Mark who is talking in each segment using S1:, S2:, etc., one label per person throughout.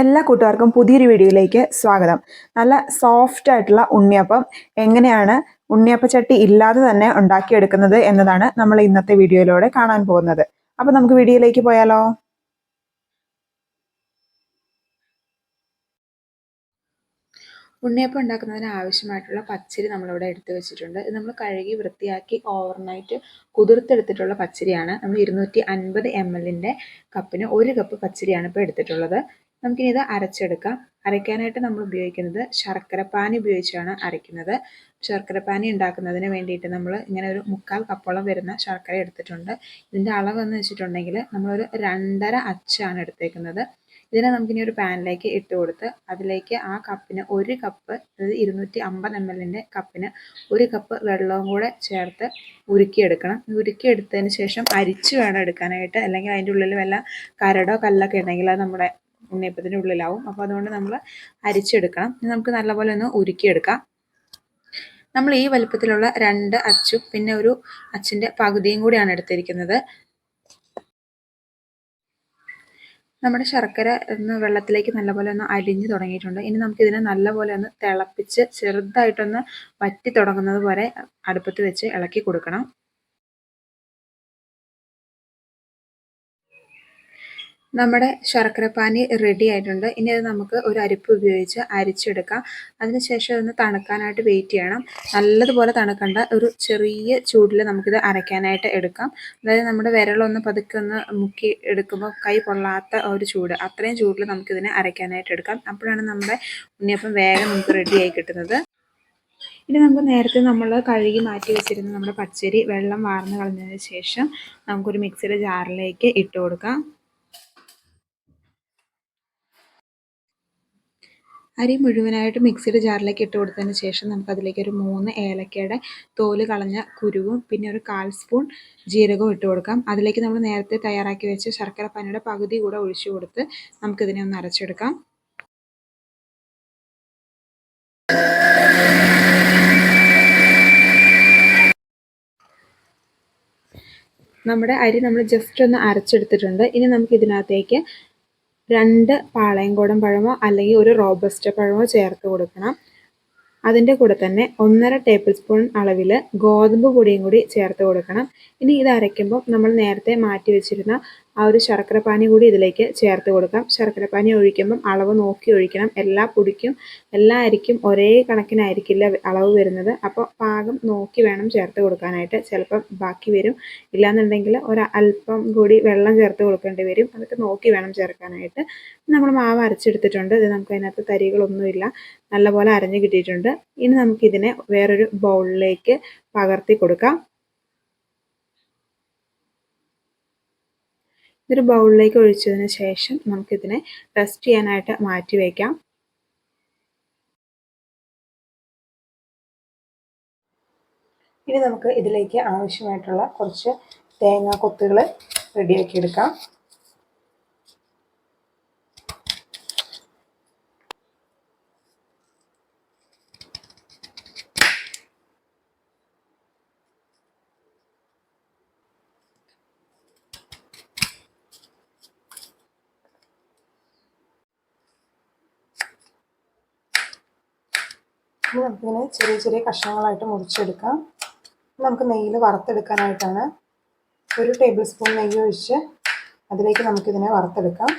S1: എല്ലാ കൂട്ടുകാർക്കും പുതിയൊരു വീഡിയോയിലേക്ക് സ്വാഗതം. നല്ല സോഫ്റ്റ് ആയിട്ടുള്ള ഉണ്ണിയപ്പം. എങ്ങനെയാണ് ഉണ്ണിയപ്പച്ചട്ടി ഇല്ലാതെ തന്നെ ഉണ്ടാക്കിയെടുക്കുന്നത് എന്നതാണ് നമ്മൾ ഇന്നത്തെ വീഡിയോയിലൂടെ കാണാൻ പോകുന്നത്. അപ്പം നമുക്ക് വീഡിയോയിലേക്ക് പോയാലോ?
S2: ഉണ്ണിയപ്പം ഉണ്ടാക്കുന്നതിന് ആവശ്യമായിട്ടുള്ള പച്ചരി നമ്മളിവിടെ എടുത്ത് വെച്ചിട്ടുണ്ട്. ഇത് നമ്മൾ കഴുകി വൃത്തിയാക്കി ഓവർനൈറ്റ് കുതിർത്തെടുത്തിട്ടുള്ള പച്ചരിയാണ്. നമ്മൾ ഇരുന്നൂറ്റി അൻപത് എം എല്ലിന്റെ കപ്പിന് ഒരു കപ്പ് പച്ചരിയാണ് ഇപ്പോൾ എടുത്തിട്ടുള്ളത്. നമുക്കിനി ഇത് അരച്ചെടുക്കാം. അരയ്ക്കാനായിട്ട് നമ്മൾ ഉപയോഗിക്കുന്നത് ശർക്കരപ്പാനി ഉപയോഗിച്ചാണ് അരയ്ക്കുന്നത്. ശർക്കരപ്പാനി ഉണ്ടാക്കുന്നതിന് വേണ്ടിയിട്ട് നമ്മൾ ഇങ്ങനെ ഒരു മുക്കാൽ കപ്പോളം വരുന്ന ശർക്കര എടുത്തിട്ടുണ്ട്. ഇതിന്റെ അളവെന്ന് വെച്ചിട്ടുണ്ടെങ്കിൽ നമ്മളൊരു രണ്ടര അച്ചാണ് എടുത്തേക്കുന്നത്. ഇതിനെ നമുക്കിനി ഒരു പാനിലേക്ക് ഇട്ട് കൊടുത്ത് അതിലേക്ക് ആ കപ്പിന് ഒരു കപ്പ് അതായത് ഇരുന്നൂറ്റി അമ്പത് എം എല്ലിന്റെ കപ്പിന് ഒരു കപ്പ് വെള്ളവും കൂടെ ചേർത്ത് ഉരുക്കിയെടുക്കണം. ഉരുക്കിയെടുത്തതിന് ശേഷം അരിച്ച് വേണം എടുക്കാനായിട്ട്. അല്ലെങ്കിൽ അതിന്റെ ഉള്ളിൽ വല്ല കരടോ കല്ലൊക്കെ ഉണ്ടെങ്കിൽ അത് നമ്മുടെ ഉണ്ണിയപ്പത്തിന്റെ ഉള്ളിലാവും അപ്പോൾ അതുകൊണ്ട് നമ്മൾ അരിച്ചെടുക്കണം. നമുക്ക് നല്ലപോലെ ഒന്ന് ഉരുക്കിയെടുക്കാം. നമ്മൾ ഈ വലുപ്പത്തിലുള്ള രണ്ട് അച്ചും പിന്നെ ഒരു അച്ചിന്റെ പകുതിയും കൂടിയാണ് എടുത്തിരിക്കുന്നത്. നമ്മുടെ ശർക്കര ഒന്ന് വെള്ളത്തിലേക്ക് നല്ലപോലെ ഒന്ന് അലിഞ്ഞു തുടങ്ങിയിട്ടുണ്ട്. ഇനി നമുക്കിതിനെ നല്ലപോലെ ഒന്ന് തിളപ്പിച്ച് ചെറുതായിട്ടൊന്ന് വറ്റി തുടങ്ങുന്നത് വരെ അടുപ്പത്ത് വെച്ച് ഇളക്കി കൊടുക്കണം. നമ്മുടെ ശർക്കരപ്പാനി റെഡി ആയിട്ടുണ്ട്. ഇനി അത് നമുക്ക് ഒരു അരിപ്പ് ഉപയോഗിച്ച് അരിച്ചെടുക്കാം. അതിനുശേഷം ഒന്ന് തണുക്കാനായിട്ട് വെയിറ്റ് ചെയ്യണം. നല്ലതുപോലെ തണുക്കണ്ട. ഒരു ചെറിയ ചൂടിൽ നമുക്കിത് അരയ്ക്കാനായിട്ട് എടുക്കാം. അതായത് നമ്മുടെ വിരളൊന്ന് പതുക്കെ ഒന്ന് മുക്കി എടുക്കുമ്പോൾ കൈ പൊള്ളാത്ത ഒരു ചൂട്. അത്രയും ചൂടിൽ നമുക്കിതിനെ അരയ്ക്കാനായിട്ട് എടുക്കാം. അപ്പോഴാണ് നമ്മുടെ ഉണ്ണിയപ്പം വേഗം നമുക്ക് റെഡിയായി കിട്ടുന്നത്. ഇനി നമുക്ക് നേരത്തെ നമ്മൾ കഴുകി മാറ്റി വെച്ചിരുന്ന നമ്മുടെ പച്ചരി വെള്ളം വാർന്നു കളഞ്ഞതിന് ശേഷം നമുക്കൊരു മിക്സിയുടെ ജാറിലേക്ക് ഇട്ട് കൊടുക്കാം. അരി മുഴുവനായിട്ട് മിക്സിയുടെ ജാറിലേക്ക് ഇട്ട് കൊടുത്തതിന് ശേഷം നമുക്ക് അതിലേക്ക് ഒരു മൂന്ന് ഏലക്കയുടെ തോൽ കളഞ്ഞ കുരുവും പിന്നെ ഒരു കാൽ സ്പൂൺ ജീരകവും ഇട്ട് കൊടുക്കാം. അതിലേക്ക് നമ്മൾ നേരത്തെ തയ്യാറാക്കി വെച്ച ശർക്കര പനിയുടെ പകുതി കൂടെ ഒഴിച്ചു കൊടുത്ത് നമുക്കിതിനെ ഒന്ന് അരച്ചെടുക്കാം. നമ്മുടെ അരി നമ്മൾ ജസ്റ്റ് ഒന്ന് അരച്ചെടുത്തിട്ടുണ്ട്. ഇനി നമുക്ക് ഇതിനകത്തേക്ക് രണ്ട് പാളയംകോടൻ പഴമോ അല്ലെങ്കിൽ ഒരു റോബസ്റ്റ പഴമോ ചേർത്ത് കൊടുക്കണം. അതിന്റെ കൂടെ തന്നെ ഒന്നര ടേബിൾ സ്പൂൺ അളവിൽ ഗോതമ്പ് പൊടിയും കൂടി ചേർത്ത് കൊടുക്കണം. ഇനി ഇത് അരയ്ക്കുമ്പോൾ നമ്മൾ നേരത്തെ മാറ്റി വെച്ചിരുന്ന ആ ഒരു ശർക്കരപ്പാനി കൂടി ഇതിലേക്ക് ചേർത്ത് കൊടുക്കാം. ശർക്കരപ്പാനി ഒഴിക്കുമ്പം അളവ് നോക്കി ഒഴിക്കണം. എല്ലാ പൊടിക്കും എല്ലാ അരിക്കും ഒരേ കണക്കിനായിരിക്കില്ല അളവ് വരുന്നത്. അപ്പോൾ പാകം നോക്കി വേണം ചേർത്ത് കൊടുക്കാനായിട്ട്. ചിലപ്പം ബാക്കി വരും. ഇല്ലാന്നുണ്ടെങ്കിൽ ഒരു അല്പം കൂടി വെള്ളം ചേർത്ത് കൊടുക്കേണ്ടി വരും. അതൊക്കെ നോക്കി വേണം ചേർക്കാനായിട്ട്. നമ്മൾ മാവ് അരച്ചെടുത്തിട്ടുണ്ട്. ഇത് നമുക്ക് അതിനകത്ത് തരികളൊന്നുമില്ല. നല്ലപോലെ അരഞ്ഞ് കിട്ടിയിട്ടുണ്ട്. ഇനി നമുക്കിതിനെ വേറൊരു ബൗളിലേക്ക് പകർത്തി കൊടുക്കാം. ഇതൊരു ബൗളിലേക്ക് ഒഴിച്ചതിന് ശേഷം നമുക്കിതിനെ റെസ്റ്റ് ചെയ്യാനായിട്ട് മാറ്റി വയ്ക്കാം
S1: ഇനി നമുക്ക് ഇതിലേക്ക് ആവശ്യമായിട്ടുള്ള കുറച്ച് തേങ്ങാ കൊത്തുകൾ റെഡിയാക്കി എടുക്കാം. ഇനി നമുക്കിങ്ങനെ ചെറിയ ചെറിയ കഷ്ണങ്ങളായിട്ട് മുറിച്ചെടുക്കാം. നമുക്ക് നെയ്യിൽ വറുത്തെടുക്കാനായിട്ടാണ് ഒരു ടേബിൾ സ്പൂൺ നെയ്യ് ഒഴിച്ച് അതിലേക്ക് നമുക്കിതിനെ വറുത്തെടുക്കാം.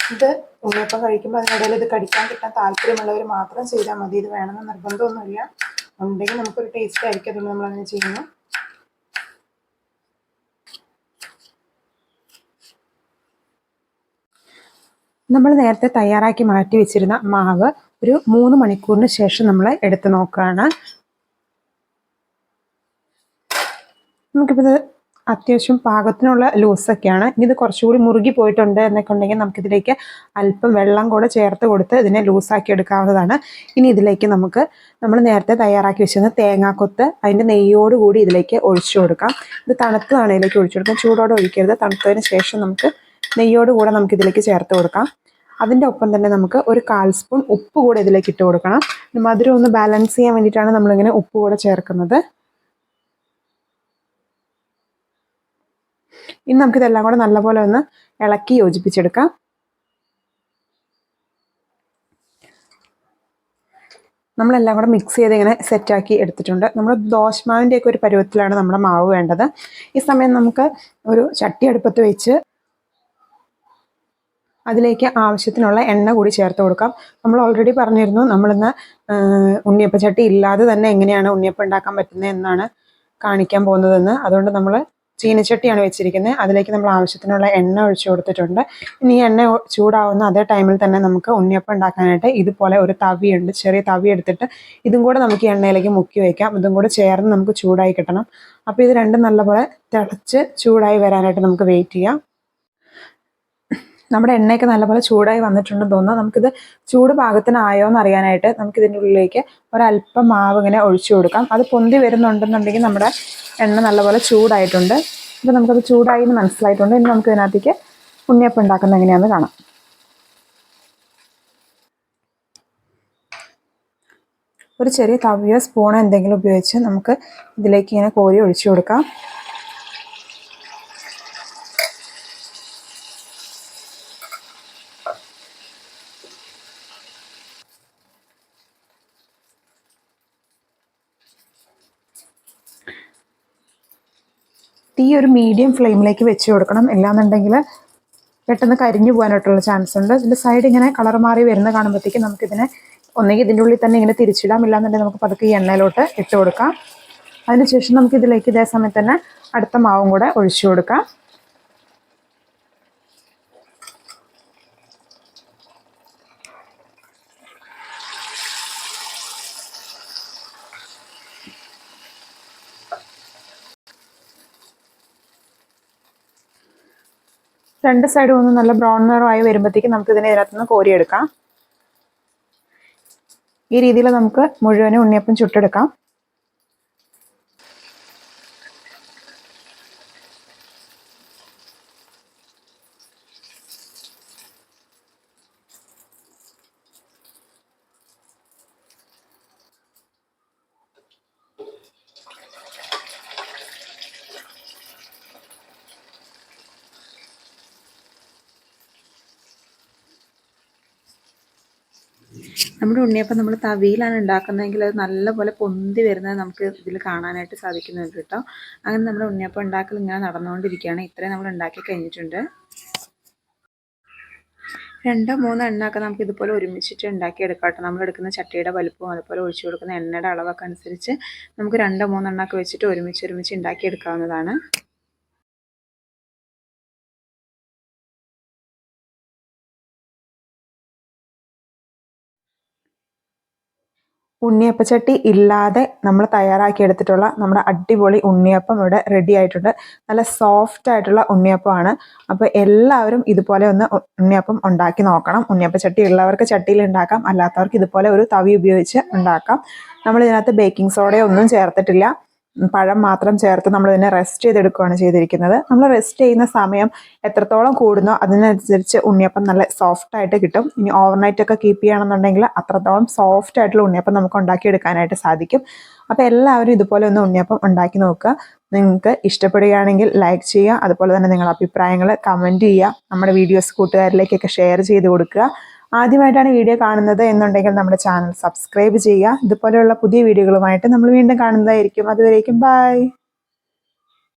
S1: ഇത് ഉണ്ണിയപ്പം കഴിക്കുമ്പോൾ അതിനിടയിൽ ഇത് കടിക്കാൻ കിട്ടാൻ താല്പര്യമുള്ളവർ മാത്രം ചെയ്താൽ മതി. ഇത് വേണമെന്ന് നിർബന്ധമൊന്നുമില്ല. ഉണ്ടെങ്കിൽ നമുക്കൊരു ടേസ്റ്റ് ആയിരിക്കും അതുകൊണ്ട് നമ്മളങ്ങനെ ചെയ്യുന്നു നമ്മൾ നേരത്തെ തയ്യാറാക്കി മാറ്റി വെച്ചിരുന്ന മാവ് ഒരു മൂന്ന് മണിക്കൂറിന് ശേഷം നമ്മൾ എടുത്ത് നോക്കുകയാണ്. നമുക്കിപ്പോൾ അത്യാവശ്യം പാകത്തിനുള്ള ലൂസൊക്കെയാണ്. ഇനി ഇത് കുറച്ചുകൂടി മുറുകി പോയിട്ടുണ്ട് എന്നൊക്കെ ഉണ്ടെങ്കിൽ നമുക്കിതിലേക്ക് അല്പം വെള്ളം കൂടെ ചേർത്ത് കൊടുത്ത് ഇതിനെ ലൂസാക്കി എടുക്കാവുന്നതാണ്. ഇനി ഇതിലേക്ക് നമുക്ക് നമ്മൾ നേരത്തെ തയ്യാറാക്കി വെച്ചിരുന്ന തേങ്ങാക്കൊത്ത് അതിന്റെ നെയ്യോടുകൂടി ഇതിലേക്ക് ഒഴിച്ചു കൊടുക്കാം. ഇത് തണുത്തതാണ് ഇതിലേക്ക് ഒഴിച്ചു കൊടുക്കാം. ചൂടോടെ ഒഴിക്കരുത്. തണുത്തതിന് ശേഷം നമുക്ക് നെയ്യോട് കൂടെ നമുക്ക് ഇതിലേക്ക് ചേർത്ത് കൊടുക്കാം. അതിന്റെ ഒപ്പം തന്നെ നമുക്ക് ഒരു കാൽ സ്പൂൺ ഉപ്പ് കൂടെ ഇതിലേക്ക് ഇട്ട് കൊടുക്കണം. മധുരം ഒന്ന് ബാലൻസ് ചെയ്യാൻ വേണ്ടിയിട്ടാണ് നമ്മളിങ്ങനെ ഉപ്പ് കൂടെ ചേർക്കുന്നത്. ഇനി നമുക്കിതെല്ലാം കൂടെ നല്ലപോലെ ഒന്ന് ഇളക്കി യോജിപ്പിച്ചെടുക്കാം. നമ്മളെല്ലാം കൂടെ മിക്സ് ചെയ്ത് ഇങ്ങനെ സെറ്റാക്കി എടുത്തിട്ടുണ്ട്. നമ്മൾ ദോശമാവിന്റെയൊക്കെ ഒരു പരുവത്തിലാണ് നമ്മുടെ മാവ് വേണ്ടത്. ഈ സമയം നമുക്ക് ഒരു ചട്ടി അടുപ്പത്ത് വെച്ച് അതിലേക്ക് ആവശ്യത്തിനുള്ള എണ്ണ കൂടി ചേർത്ത് കൊടുക്കാം. നമ്മൾ ഓൾറെഡി പറഞ്ഞിരുന്നു നമ്മളിന്ന് ഉണ്ണിയപ്പച്ചട്ടി ഇല്ലാതെ തന്നെ എങ്ങനെയാണ് ഉണ്ണിയപ്പം ഉണ്ടാക്കാൻ പറ്റുന്നത് എന്നാണ് കാണിക്കാൻ പോകുന്നതെന്ന്. അതുകൊണ്ട് നമ്മൾ ചീനച്ചട്ടിയാണ് വെച്ചിരിക്കുന്നത്. അതിലേക്ക് നമ്മൾ ആവശ്യത്തിനുള്ള എണ്ണ ഒഴിച്ചു കൊടുത്തിട്ടുണ്ട്. ഇനി എണ്ണ ചൂടാവുന്ന അതേ ടൈമിൽ തന്നെ നമുക്ക് ഉണ്ണിയപ്പം ഉണ്ടാക്കാനായിട്ട് ഇതുപോലെ ഒരു തവിയുണ്ട്. ചെറിയ തവി എടുത്തിട്ട് ഇതും കൂടെ നമുക്ക് ഈ എണ്ണയിലേക്ക് മുക്കി വയ്ക്കാം ഇതും കൂടെ ചേർന്ന് നമുക്ക് ചൂടായി കിട്ടണം. അപ്പോൾ ഇത് രണ്ടും നല്ലപോലെ തിളച്ച് ചൂടായി വരാനായിട്ട് നമുക്ക് വെയിറ്റ് ചെയ്യാം. നമ്മുടെ എണ്ണയൊക്കെ നല്ലപോലെ ചൂടായി വന്നിട്ടുണ്ടെന്ന് തോന്നുന്നു. നമുക്കിത് ചൂട് പാകത്തിനായോ എന്ന് അറിയാനായിട്ട് നമുക്ക് ഇതിന്റെ ഉള്ളിലേക്ക് ഒരല്പം മാവ് ഇങ്ങനെ ഒഴിച്ചു കൊടുക്കാം. അത് പൊന്തി വരുന്നുണ്ടെന്നുണ്ടെങ്കിൽ നമ്മുടെ എണ്ണ നല്ലപോലെ ചൂടായിട്ടുണ്ട്. അപ്പോൾ നമുക്കത് ചൂടായി എന്ന് മനസ്സിലായിട്ടുണ്ട്. ഇനി നമുക്ക് ഇതിനകത്തേക്ക് ഉണ്ണിയപ്പം ഉണ്ടാക്കുന്നത് എങ്ങനെയാണെന്ന് കാണാം. ഒരു ചെറിയ തവിയോ സ്പൂണോ എന്തെങ്കിലും ഉപയോഗിച്ച് നമുക്ക് ഇതിലേക്ക് ഇങ്ങനെ കോരി ഒഴിച്ചു കൊടുക്കാം. തീ ഒരു മീഡിയം ഫ്ലെയിമിലേക്ക് വെച്ച് കൊടുക്കണം. ഇല്ലാന്നുണ്ടെങ്കിൽ പെട്ടെന്ന് കരിഞ്ഞു പോകാനായിട്ടുള്ള ചാൻസ് ഉണ്ട്. ഇതിന്റെ സൈഡ് ഇങ്ങനെ കളർ മാറി വരുന്ന കാണുമ്പോഴത്തേക്കും നമുക്കിതിനെ ഒന്നെങ്കിൽ ഇതിന്റെ ഉള്ളിൽ തന്നെ ഇങ്ങനെ തിരിച്ചിടാം. ഇല്ലാന്നുണ്ടെങ്കിൽ നമുക്ക് പതുക്കെ ഈ എണ്ണയിലോട്ട് ഇട്ട് കൊടുക്കാം. അതിനുശേഷം നമുക്ക് ഇതിലേക്ക് ഇതേ സമയത്ത് തന്നെ അടുത്ത മാവും കൂടെ ഒഴിച്ചു കൊടുക്കാം. രണ്ട് സൈഡും ഒന്ന് നല്ല ബ്രൗൺ നിറമായി വരുമ്പോഴത്തേക്കും നമുക്ക് ഇതിനെ ഇതിനകത്ത് നിന്ന് കോരിയെടുക്കാം. ഈ രീതിയിൽ നമുക്ക് മുഴുവനും ഉണ്ണിയപ്പം ചുട്ടെടുക്കാം.
S2: നമ്മുടെ ഉണ്ണിയപ്പം നമ്മൾ തവിയിലാണ് ഉണ്ടാക്കുന്നതെങ്കിൽ അത് നല്ലപോലെ പൊന്തി വരുന്നത് നമുക്ക് ഇതിൽ കാണാനായിട്ട് സാധിക്കുന്നുണ്ട് കേട്ടോ. അങ്ങനെ നമ്മുടെ ഉണ്ണിയപ്പം ഉണ്ടാക്കൽ ഇങ്ങനെ നടന്നുകൊണ്ടിരിക്കുകയാണ്. ഇത്രയും നമ്മൾ ഉണ്ടാക്കി കഴിഞ്ഞിട്ടുണ്ട്. രണ്ടോ മൂന്നോ എണ്ണൊക്കെ നമുക്ക് ഇതുപോലെ ഒരുമിച്ചിട്ട് ഉണ്ടാക്കി എടുക്കാം കേട്ടോ. നമ്മൾ എടുക്കുന്ന ചട്ടിയുടെ വലുപ്പവും അതുപോലെ ഒഴിച്ചു കൊടുക്കുന്ന എണ്ണയുടെ അളവൊക്കെ അനുസരിച്ച് നമുക്ക് രണ്ടോ മൂന്നോ എണ്ണയൊക്കെ വെച്ചിട്ട് ഒരുമിച്ച് ഒരുമിച്ച് ഉണ്ടാക്കി
S1: ഉണ്ണിയപ്പച്ചട്ടി ഇല്ലാതെ നമ്മൾ തയ്യാറാക്കി എടുത്തിട്ടുള്ള നമ്മുടെ അടിപൊളി ഉണ്ണിയപ്പം ഇവിടെ റെഡി ആയിട്ടുണ്ട്. നല്ല സോഫ്റ്റ് ആയിട്ടുള്ള ഉണ്ണിയപ്പമാണ്. അപ്പോൾ എല്ലാവരും ഇതുപോലെ ഒന്ന് ഉണ്ണിയപ്പം ഉണ്ടാക്കി നോക്കണം. ഉണ്ണിയപ്പച്ചട്ടി ഉള്ളവർക്ക് ചട്ടിയിൽ ഉണ്ടാക്കാം. അല്ലാത്തവർക്ക് ഇതുപോലെ ഒരു തവി ഉപയോഗിച്ച് ഉണ്ടാക്കാം. നമ്മൾ ഇതിനകത്ത് ബേക്കിംഗ് സോഡയോ ഒന്നും ചേർത്തിട്ടില്ല. പഴം മാത്രം ചേർത്ത് നമ്മൾ ഇതിനെ റെസ്റ്റ് ചെയ്തെടുക്കുകയാണ് ചെയ്തിരിക്കുന്നത്. നമ്മൾ റെസ്റ്റ് ചെയ്യുന്ന സമയം എത്രത്തോളം കൂടുന്നോ അതിനനുസരിച്ച് ഉണ്ണിയപ്പം നല്ല സോഫ്റ്റ് ആയിട്ട് കിട്ടും. ഇനി ഓവർനൈറ്റ് ഒക്കെ കീപ്പ് ചെയ്യണമെന്നുണ്ടെങ്കിൽ അത്രത്തോളം സോഫ്റ്റ് ആയിട്ടുള്ള ഉണ്ണിയപ്പം നമുക്ക് ഉണ്ടാക്കിയെടുക്കാനായിട്ട് സാധിക്കും. അപ്പോൾ എല്ലാവരും ഇതുപോലെ ഒന്ന് ഉണ്ണിയപ്പം ഉണ്ടാക്കി നോക്കുക. നിങ്ങൾക്ക് ഇഷ്ടപ്പെടുകയാണെങ്കിൽ ലൈക്ക് ചെയ്യുക. അതുപോലെ തന്നെ നിങ്ങളുടെ അഭിപ്രായങ്ങൾ കമന്റ് ചെയ്യുക. നമ്മുടെ വീഡിയോസ് കൂട്ടുകാരിലേക്കൊക്കെ ഷെയർ ചെയ്ത് കൊടുക്കുക. ആദ്യമായിട്ടാണ് വീഡിയോ കാണുന്നത് എന്നുണ്ടെങ്കിൽ നമ്മുടെ ചാനൽ സബ്സ്ക്രൈബ് ചെയ്യുക. ഇതുപോലെയുള്ള പുതിയ വീഡിയോകളുമായിട്ട് നമ്മൾ വീണ്ടും കാണുന്നതായിരിക്കും. അതുവരേക്കും ബൈ.